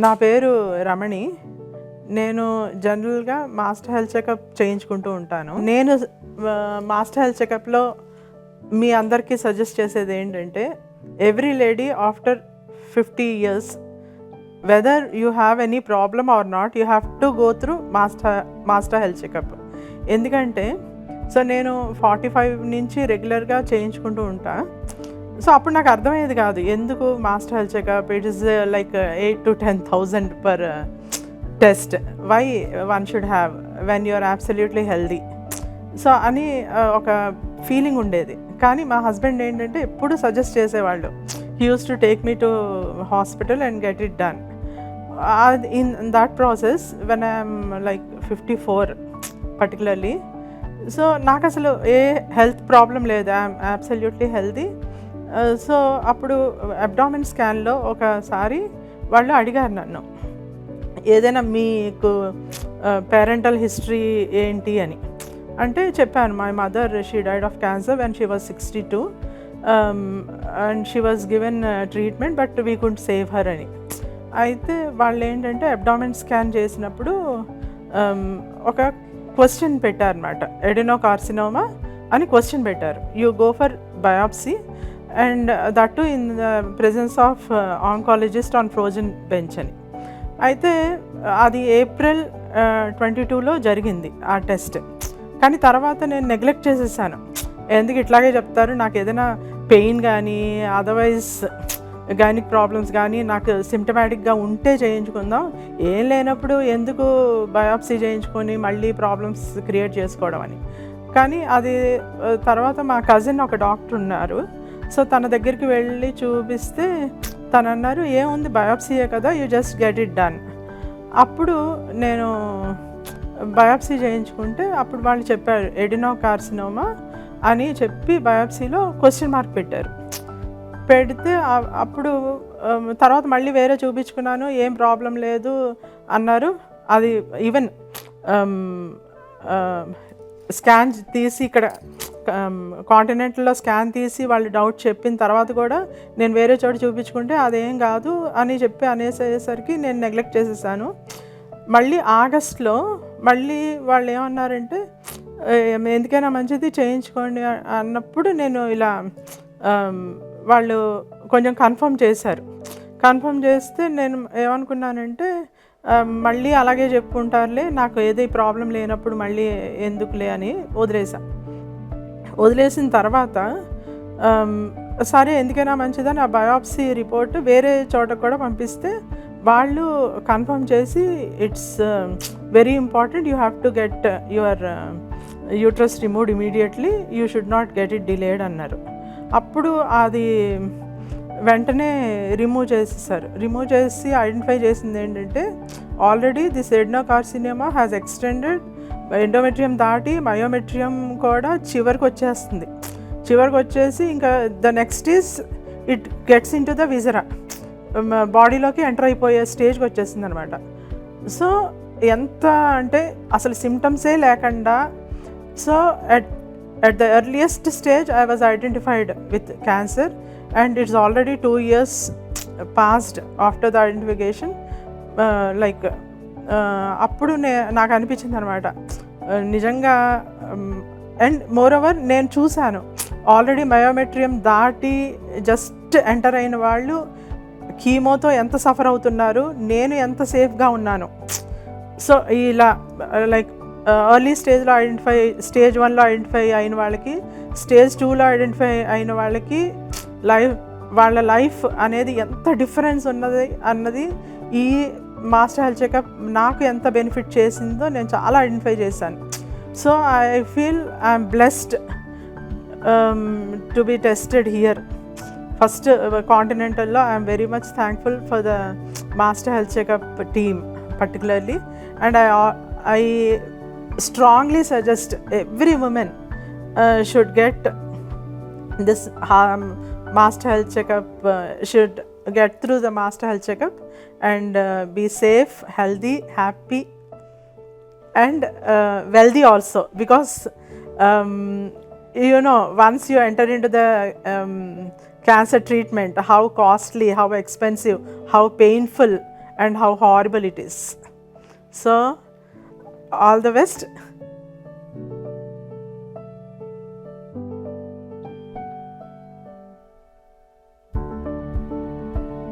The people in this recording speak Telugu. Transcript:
నా పేరు రమణి. నేను జనరల్గా మాస్టర్ హెల్త్ చెకప్ చేయించుకుంటూ ఉంటాను. నేను మాస్టర్ హెల్త్ చెకప్లో మీ అందరికీ సజెస్ట్ చేసేది ఏంటంటే every lady after fifty years whether you have any problem or not you have to go through master master health checkup. ఎందుకంటే సో నేను ఫార్టీ ఫైవ్ నుంచి రెగ్యులర్గా చేయించుకుంటూ ఉంటాను సో అప్పుడు నాకు అర్థమయ్యేది కాదు ఎందుకు master health checkup? It is like eight to ten thousand per test why one should have when you're absolutely healthy so అని uh, ఒక ఫీలింగ్ ఉండేది. కానీ మా హస్బెండ్ ఏంటంటే ఎప్పుడు సజెస్ట్ చేసేవాళ్ళు he use to take me to hospital and get it done in that process when I'm like fifty four particularly so నాకు అసలు ఏ హెల్త్ ప్రాబ్లం లేదు. ఐఎమ్ అబ్సల్యూట్లీ హెల్దీ సో అప్పుడు అబ్డామిన్ స్కాన్లో ఒకసారి వాళ్ళు అడిగారు నన్ను ఏదైనా మీకు పేరెంటల్ హిస్టరీ ఏంటి అని? అంటే చెప్పాను my mother she died of cancer and she was sixty two and she was given treatment but we could save her అని. అయితే వాళ్ళు ఏంటంటే అబ్డామిన్ స్కాన్ చేసినప్పుడు um, ఒక క్వశ్చన్ పెట్టారనమాట ఎడినో కార్సినోమా అని క్వశ్చన్ పెట్టారు. You go for biopsy and that in the presence of oncologist on frozen bench అని. అయితే అది ఏప్రిల్ ట్వంటీ టూలో జరిగింది ఆ టెస్ట్. కానీ తర్వాత నేను నెగ్లెక్ట్ చేసేసాను. ఎందుకు ఇట్లాగే చెప్తారు? నాకు ఏదైనా పెయిన్ కానీ అదర్వైజ్ గైనిక్ ప్రాబ్లమ్స్ కానీ నాకు సిమ్టమాటిక్గా ఉంటే చేయించుకుందాం. ఏం లేనప్పుడు ఎందుకు బయాప్సీ చేయించుకొని మళ్ళీ ప్రాబ్లమ్స్ క్రియేట్ చేసుకోవడం అని. కానీ అది uh, తర్వాత మా కజిన్ ఒక డాక్టర్ ఉన్నారు. సో తన దగ్గరికి వెళ్ళి చూపిస్తే తను అన్నారు ఏముంది బయాప్సీయే కదా you just get it done అప్పుడు నేను బయాప్సీ చేయించుకుంటే అప్పుడు వాళ్ళు చెప్పారు ఎడినో కార్సినోమా అని చెప్పి బయాప్సీలో క్వశ్చన్ మార్క్ పెట్టారు. పెడితే అప్పుడు తర్వాత మళ్ళీ వేరే చూపించుకున్నాను ఏం ప్రాబ్లం లేదు అన్నారు. అది ఈవెన్ స్కాన్ తీసి ఇక్కడ కాంటినెంట్లో స్కాన్ తీసి వాళ్ళు డౌట్ చెప్పిన తర్వాత కూడా నేను వేరే చోట చూపించుకుంటే అదేం కాదు అని చెప్పి అనేసేసరికి నేను నెగ్లెక్ట్ చేసేసాను. మళ్ళీ ఆగస్ట్లో మళ్ళీ వాళ్ళు ఏమన్నారంటే ఎందుకైనా మంచిది చేయించుకోండి అన్నప్పుడు నేను ఇలా వాళ్ళు కొంచెం కన్ఫర్మ్ చేశారు. కన్ఫర్మ్ చేస్తే నేను ఏమనుకున్నానంటే మళ్ళీ అలాగే చెప్పుకుంటారులే నాకు ఏది ప్రాబ్లం లేనప్పుడు మళ్ళీ ఎందుకులే అని వదిలేసాను వదిలేసిన తర్వాత సరే ఎందుకైనా మంచిదని ఆ బయాప్సీ రిపోర్ట్ వేరే చోట కూడా పంపిస్తే వాళ్ళు కన్ఫర్మ్ చేసి it's very important you have to get your uterus removed immediately you should not get it delayed అన్నారు. అప్పుడు అది వెంటనే రిమూవ్ చేసేసారు. రిమూవ్ చేసి ఐడెంటిఫై చేసింది ఏంటంటే already this adenocarcinoma has extended endometrium దాటి బయోమెట్రియం కూడా చివరికి వచ్చేస్తుంది. చివరికి వచ్చేసి ఇంకా the next is it gets into the viscera బాడీలోకి ఎంటర్ అయిపోయే స్టేజ్కి వచ్చేస్తుంది అనమాట సో ఎంత అంటే అసలు సిమ్టమ్సే లేకుండా so at at the earliest stage I was identified with cancer and it's already two years passed after the identification like అప్పుడు నే నాకు అనిపించింది అనమాట నిజంగా అండ్ మోర్ ఓవర్ నేను చూశాను. ఆల్రెడీ బయోమెట్రియం దాటి జస్ట్ ఎంటర్ అయిన వాళ్ళు కీమోతో ఎంత సఫర్ అవుతున్నారు నేను ఎంత సేఫ్గా ఉన్నాను. సో ఇలా లైక్ ఎర్లీ స్టేజ్లో ఐడెంటిఫై స్టేజ్ వన్లో ఐడెంటిఫై అయిన వాళ్ళకి స్టేజ్ టూలో ఐడెంటిఫై అయిన వాళ్ళకి లైఫ్ వాళ్ళ లైఫ్ అనేది ఎంత డిఫరెన్స్ ఉన్నది అన్నది ఈ మాస్టర్ హెల్త్ చెకప్ నాకు ఎంత బెనిఫిట్ చేసిందో నేను చాలా ఐడెంటిఫై చేశాను. So I feel I'm blessed to be tested here first కాంటినెంటల్లో I'm very much thankful for the master health checkup team particularly and I I strongly suggest every woman uh, should get this um, master health checkup uh, should get through the master health checkup and uh, be safe, healthy, happy, and uh, wealthy also because um, you know once you enter into the um, cancer treatment, how costly, how expensive, how painful, and how horrible it is. So, all the best.